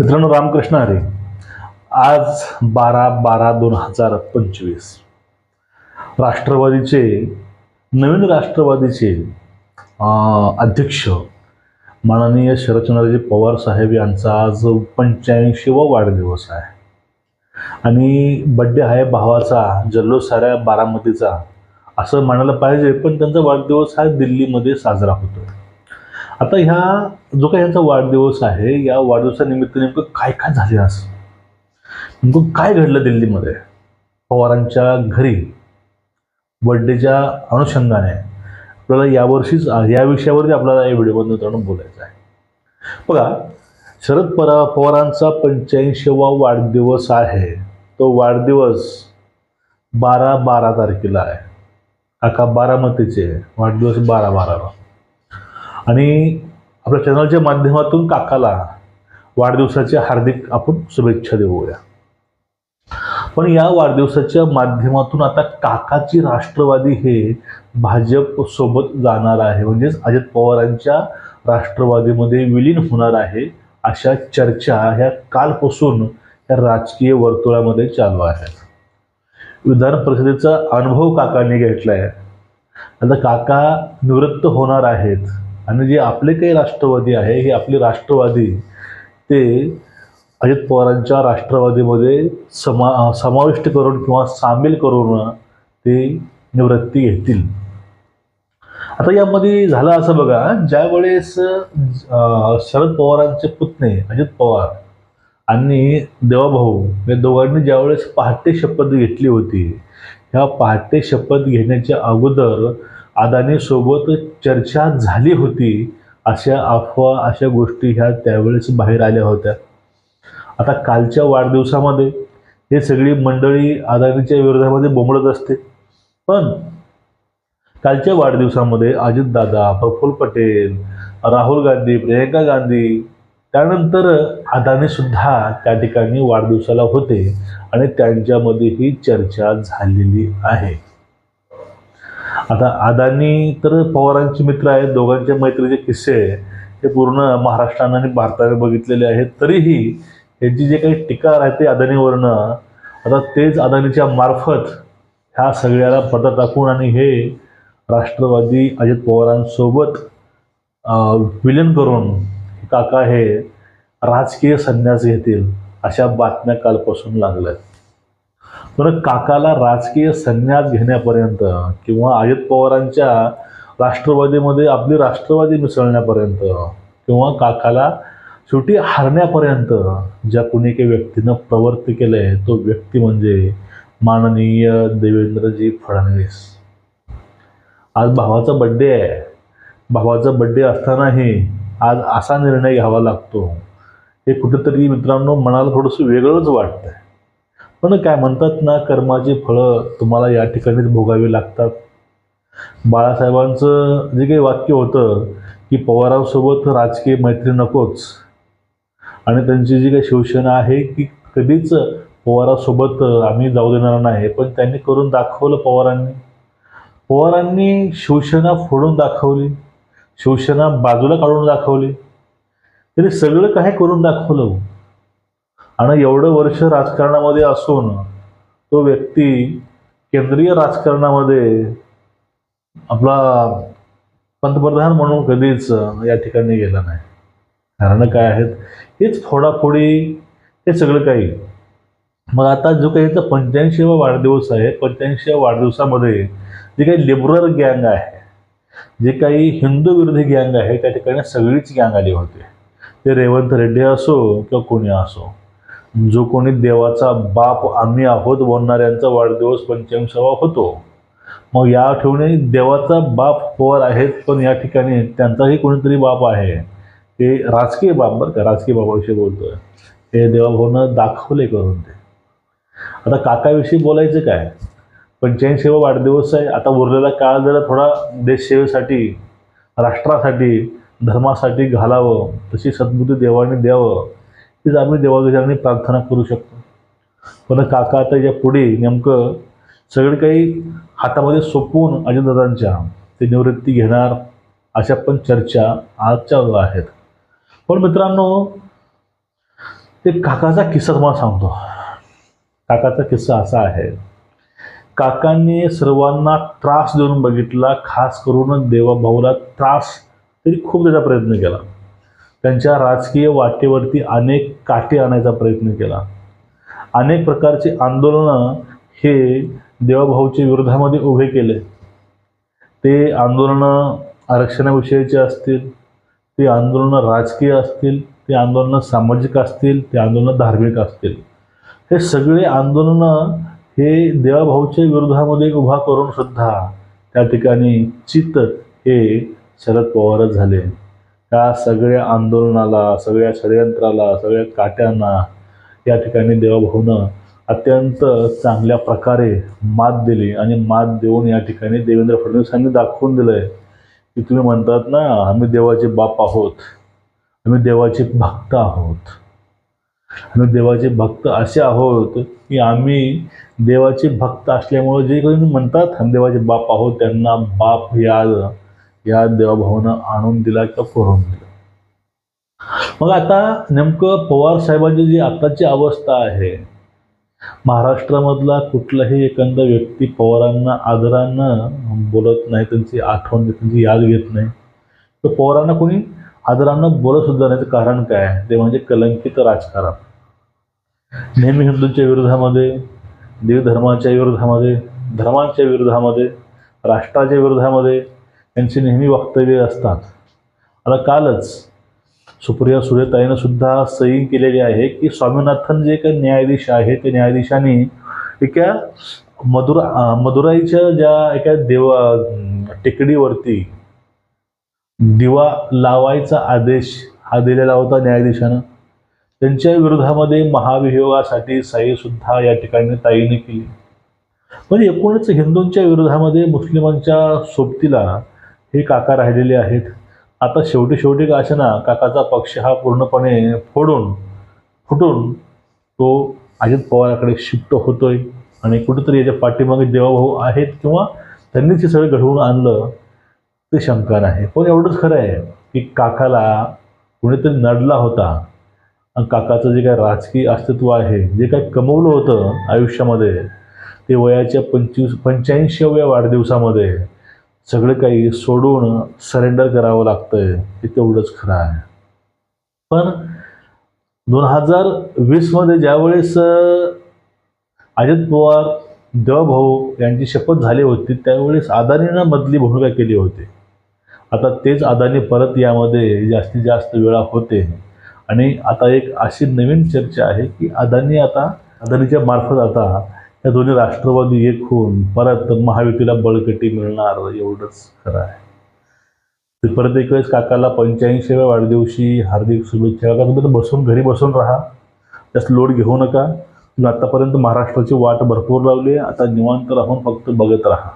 मित्रांनो रामकृष्ण हरे. आज बारा बारा दोन हजार पंचवीस. राष्ट्रवादीचे नवीन राष्ट्रवादीचे अध्यक्ष माननीय शरदचंद्रजी पवार साहेब यांचा आज पंच्याऐंशीवा वाढदिवस आहे. आणि बड्डे आहे भावाचा जल्लोष साऱ्या बारामतीचा असं म्हणायला पाहिजे पण त्यांचा वाढदिवस हा दिल्लीमध्ये साजरा होतो आता ह्या जो काही यांचा वाढदिवस आहे या वाढदिवसानिमित्त नेमकं काय काय झाले आज? नेमकं काय घडलं दिल्लीमध्ये? पवारांच्या घरी बर्थडेच्या अनुषंगाने आपल्याला यावर्षीच या विषयावरती आपल्याला या व्हिडिओमध्ये मित्रांनो बोलायचं आहे. बघा शरद परा पवारांचा पंच्याऐंशीवा वाढदिवस आहे. तो वाढदिवस बारा बारा तारखेला आहे. अका बारामतीचे आहे. वाढदिवस बारा बाराला. आणि आपल्या चॅनलच्या माध्यमातून काकाला वाढदिवसाच्या हार्दिक आपण शुभेच्छा देऊया. पण या वाढदिवसाच्या माध्यमातून आता काकाची राष्ट्रवादी हे भाजप सोबत जाणार आहे. म्हणजेच अजित पवारांच्या राष्ट्रवादीमध्ये विलीन होणार आहे अशा चर्चा ह्या कालपासून या राजकीय वर्तुळामध्ये चालू आहेत. विधान परिषदेचा अनुभव काकांनी घेतला आहे आता काका निवृत्त होणार आहेत. आणि जे आपले काही राष्ट्रवादी आहे हे आपले राष्ट्रवादी ते अजित पवारांच्या राष्ट्रवादीमध्ये समा समाविष्ट करून किंवा सामील करून ते निवृत्ती घेतील. आता यामध्ये झालं असं बघा ज्यावेळेस शरद पवारांचे पुतणे अजित पवार आणि देवाभाऊ या दोघांनी ज्यावेळेस पहाटे शपथ घेतली होती ह्या पहाटे शपथ घेण्याच्या अगोदर अदानीसोबत चर्चा झाली होती अशा अफवा अशा गोष्टी ह्या त्यावेळेस बाहेर आल्या होत्या. आता कालच्या वाढदिवसामध्ये हे सगळी मंडळी अदानीच्या विरोधामध्ये बोंबडत असते. पण कालच्या वाढदिवसामध्ये अजितदादा प्रफुल्ल पटेल राहुल गांधी प्रियंका गांधी त्यानंतर अदानीसुद्धा त्या ठिकाणी वाढदिवसाला होते आणि त्यांच्यामध्ये ही चर्चा झालेली आहे. आता अदानी तर पवारांचे मित्र आहेत दोघांच्या मैत्रीचे किस्से हे पूर्ण महाराष्ट्रानं आणि भारताने बघितलेले आहेत. तरीही यांची जे काही टीका राहते अदानीवरनं आता तेच अदानीच्या मार्फत ह्या सगळ्याला पडदा टाकून आणि हे राष्ट्रवादी अजित पवारांसोबत विलीन करून काका हे राजकीय संन्यास घेतील अशा बातम्या कालपासून लागल्यात. तर काकाला राजकीय संन्यास घेण्यापर्यंत किंवा अजित पवारांच्या राष्ट्रवादीमध्ये आपली राष्ट्रवादी मिसळण्यापर्यंत किंवा काकाला शेवटी हारण्यापर्यंत ज्या कोणी काही व्यक्तीनं प्रवृत्त केलं आहे तो व्यक्ती म्हणजे माननीय देवेंद्रजी फडणवीस. आज भावाचा बड्डे आहे. भावाचा बड्डे असतानाही आज असा निर्णय घ्यावा लागतो. हे कुठेतरी मित्रांनो मनाला थोडंसं वेगळंच वाटतंय. पण काय म्हणतात ना कर्माची फळं तुम्हाला या ठिकाणीच भोगावी लागतात. बाळासाहेबांचं जे काही वाक्य होतं की पवारांसोबत राजकीय मैत्री नकोच. आणि त्यांची जी काही शिवसेना आहे की कधीच पवारांसोबत आम्ही जाऊ देणार नाही पण त्यांनी करून दाखवलं पवारांनी. पवारांनी शिवसेना फोडून दाखवली शिवसेना बाजूला काढून दाखवली. तरी सगळं काय करून दाखवलं. आणि एवढं वर्ष राजकारणामध्ये असून तो व्यक्ती केंद्रीय राजकारणामध्ये आपला पंतप्रधान म्हणून कधीच या ठिकाणी गेला नाही. कारण काय आहेत? हेच फोडाफोडी हे सगळं काही. मग आता जो काही याचा पंच्याऐंशीवा वाढदिवस आहे पंच्याऐंशीव्या वाढदिवसामध्ये जे काही लिबरल गँग आहे जे काही हिंदू विरोधी गँग आहे त्या ठिकाणी सगळीच गँग आली होती. ते रेवंत रेड्डी असो किंवा कोणी असो. जो कोणी देवाचा बाप आम्ही आहोत बोलणाऱ्यांचा वाढदिवस पंच्याऐंशीवा होतो मग या ठेवणे देवाचा बाप पवार आहेत पण या ठिकाणी त्यांचाही कोणीतरी बाप आहे. ते राजकीय बाप बरं का राजकीय बाबाविषयी बोलतोय. हे देवाभाऊनं दाखवले करून ते. आता काकाविषयी बोलायचं काय? पंच्याऐंशीवा वाढदिवस आहे आता उरलेला काळ जरा थोडा देशसेवेसाठी राष्ट्रासाठी धर्मासाठी घालावं तशी सद्बुद्धी देवाने द्यावं. तीच आम्ही देवादेवांनी प्रार्थना करू शकतो. पण काका आता या पुढे नेमकं सगळं काही हातामध्ये सोपवून अजितदादांच्या ते निवृत्ती घेणार अशा पण चर्चा आज आहेत. पण मित्रांनो ते काकाचा किस्सा तुम्हाला सांगतो. काकाचा किस्सा असा आहे. काकांनी सर्वांना त्रास देऊन बघितला खास करून देवाभाऊला त्रास. तरी खूप त्याचा प्रयत्न केला. त्यांच्या राजकीय वाटेवरती अनेक काटे आणायचा प्रयत्न केला. अनेक प्रकारचे आंदोलनं हे देवाभाऊच्या विरोधामध्ये उभे केले. ते आंदोलनं आरक्षणाविषयीचे असतील ते आंदोलनं राजकीय असतील ते आंदोलनं सामाजिक असतील ते आंदोलनं धार्मिक असतील. हे सगळे आंदोलनं हे देवाभाऊच्या विरोधामध्ये उभा करून सुद्धा त्या ठिकाणी चित्त हे शरद पवारच झाले. त्या सगळ्या आंदोलनाला सगळ्या षडयंत्राला सगळ्या काट्यांना या ठिकाणी देवाभाऊनं अत्यंत चांगल्या प्रकारे मात दिली आणि मात देऊन या ठिकाणी देवेंद्र फडणवीसांनी दाखवून दिलं आहे की तुम्ही म्हणतात ना आम्ही देवाचे बाप आहोत. आम्ही देवाचे भक्त आहोत. आम्ही देवाचे भक्त असे आहोत की आम्ही देवाचे भक्त असल्यामुळे जे कोणी म्हणतात आम्ही देवाचे बाप आहोत त्यांना बाप याद या देवाभावानं आणून दिला किंवा करून दिला. मग आता नेमकं पवार साहेबांची जी आताची अवस्था आहे महाराष्ट्रामधला कुठलाही एखादा व्यक्ती पवारांना आदरानं बोलत नाही त्यांची आठवण त्यांची याद घेत नाही. तर पवारांना कोणी आदरानं बोलत सुद्धा नाही. कारण काय? ते म्हणजे कलंकित राजकारण. नेहमी हिंदूंच्या विरोधामध्ये देवधर्माच्या विरोधामध्ये धर्मांच्या विरोधामध्ये राष्ट्राच्या विरोधामध्ये यांची नेहमी वक्तव्य असतात. आता कालच सुप्रिया सुरेताईनं सुद्धा सही केलेली आहे की स्वामीनाथन जे काही न्यायाधीश आहे ते न्यायाधीशांनी एका मदुरा मदुराईच्या ज्या एका देवा टेकडीवरती दिवा लावायचा आदेश हा दिलेला होता न्यायाधीशानं. त्यांच्या विरोधामध्ये महाभियोगासाठी सही सुद्धा या ठिकाणी ताईने केली. म्हणजे एकूणच हिंदूंच्या विरोधामध्ये मुस्लिमांच्या सोबतीला हे काका राहिलेले आहेत. आता शेवटी शेवटी का असे ना काकाचा पक्ष हा पूर्णपणे फोडून फुटून तो अजित पवाराकडे शिफ्ट होतोय. आणि कुठेतरी याच्या पाठीमागे देवाभाऊ आहेत किंवा त्यांनीच हे सगळं घडवून आणलं ते शंका नाही पण एवढंच खरं आहे की काकाला कुणीतरी नडला होता. आणि काकाचं जे काय राजकीय अस्तित्व आहे जे काय कमवलं होतं आयुष्यामध्ये ते वयाच्या पंचवीस पंच्याऐंशीव्या वाढदिवसामध्ये सगळं काही सोडून सरेंडर करावं लागतंय हे तेवढंच खरं आहे. पण दोन हजार वीसमध्ये ज्यावेळेस अजित पवार देवभाऊ यांची शपथ झाली होती त्यावेळेस अदानीनं मधली भूमिका केली होती. आता तेच अदानी परत यामध्ये जास्तीत जास्त वेळा होते. आणि आता एक अशी नवीन चर्चा आहे की अदानी आता अदानीच्या मार्फत आता या दोन्ही राष्ट्रवादी एक होऊन परत महायुतीला बळकटी मिळणार एवढंच खरं आहे. ते परत एक वेळेस काकाला पंच्याऐंशीव्या वाढदिवशी हार्दिक शुभेच्छा. काका तुम्ही तर बसून घरी बसून राहा. जास्त लोड घेऊ नका. तुम्ही आतापर्यंत महाराष्ट्राची वाट भरपूर लावली आहे. आता निवांत राहून फक्त बघत राहा.